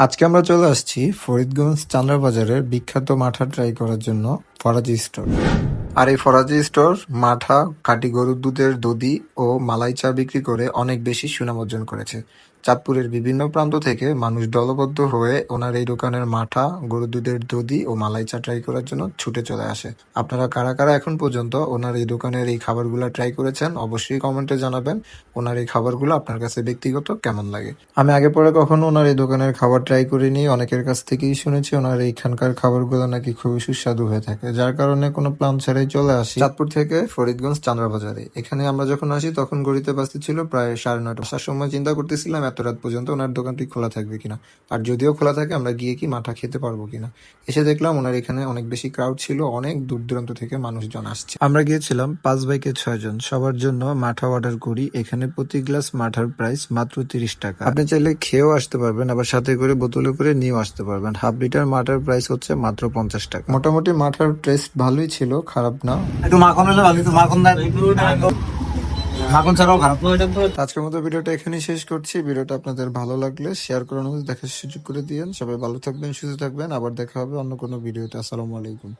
আজকে আমরা চলে আসছি ফরিদগঞ্জ চান্দার বাজারের বিখ্যাত মাঠা ট্রাই করার জন্য ফরাজি স্টোর আর এই ফরাজি স্টোর মাঠা কাটি গরুর দুধের দধি ও মালাই চা বিক্রি করে অনেক বেশি সুনাম অর্জন করেছে। চাঁদপুরের বিভিন্ন প্রান্ত থেকে মানুষ দলবদ্ধ হয়ে ওনার এই দোকানের মাঠা, গরুর দুধের দধি ও মালাই চা ট্রাই করার জন্য ছুটে চলে আসে। আপনারা কারা কারা এখন পর্যন্ত ওনার এই দোকানের এই খাবারগুলো ট্রাই করেছেন, অবশ্যই কমেন্টে জানাবেন ওনার এই খাবারগুলো আপনার কাছে ব্যক্তিগত কেমন লাগে। আমি আগে পরে কখনো ওনার এই দোকানের খাবার ট্রাই করিনি, অনেকের কাছ থেকেই শুনেছি ওনার এইখানকার খাবারগুলো নাকি খুবই সুস্বাদু হয়ে থাকে, যার কারণে কোনো প্ল্যান ছাড়াই চলে আসি চাঁদপুর থেকে ফরিদগঞ্জ চান্দ্রা বাজারে এখানে আমরা যখন আসি তখন গড়িতে বাজতে ছিল প্রায় সাড়ে নয়টা। আসার সময় চিন্তা করতেছিলাম এত রাত পর্যন্ত ওনার দোকানটি খোলা থাকবে কিনা। আর যদিও খোলা থাকে আমরা গিয়ে কি মাঠা খেতে পারব কিনা। এসে দেখলাম ওনার এখানে অনেক বেশি ক্রাউড ছিল অনেক দূর দূরান্ত থেকে মানুষজন আসছে। আমরা গিয়েছিলাম পাঁচ বাইকে ছয় জন। সবার জন্য মাঠা অর্ডার করি। এখানে প্রতি গ্লাস মাঠার প্রাইস মাত্র তিরিশ টাকা। আপনি চাইলে খেয়েও আসতে পারবেন আবার সাথে করে বোতলে করে নিয়েও আসতে পারবেন। হাফ লিটার মাঠার প্রাইস হচ্ছে মাত্র পঞ্চাশ টাকা। মোটামুটি মাঠার টেস্ট ভালোই ছিল খারাপ না? একটু মাখন হলে ভালো মাখন মাখন ছাড়াও খারাপ। আজকের মতো ভিডিওটা এখানেই শেষ করছি। ভিডিওটা আপনাদের ভালো লাগলে শেয়ার করার মধ্যে দেখার সুযোগ করে দিয়েন। সবাই ভালো থাকবেন সুস্থ থাকবেন। আবার দেখা হবে অন্য কোনো ভিডিওতে। আসসালামু আলাইকুম।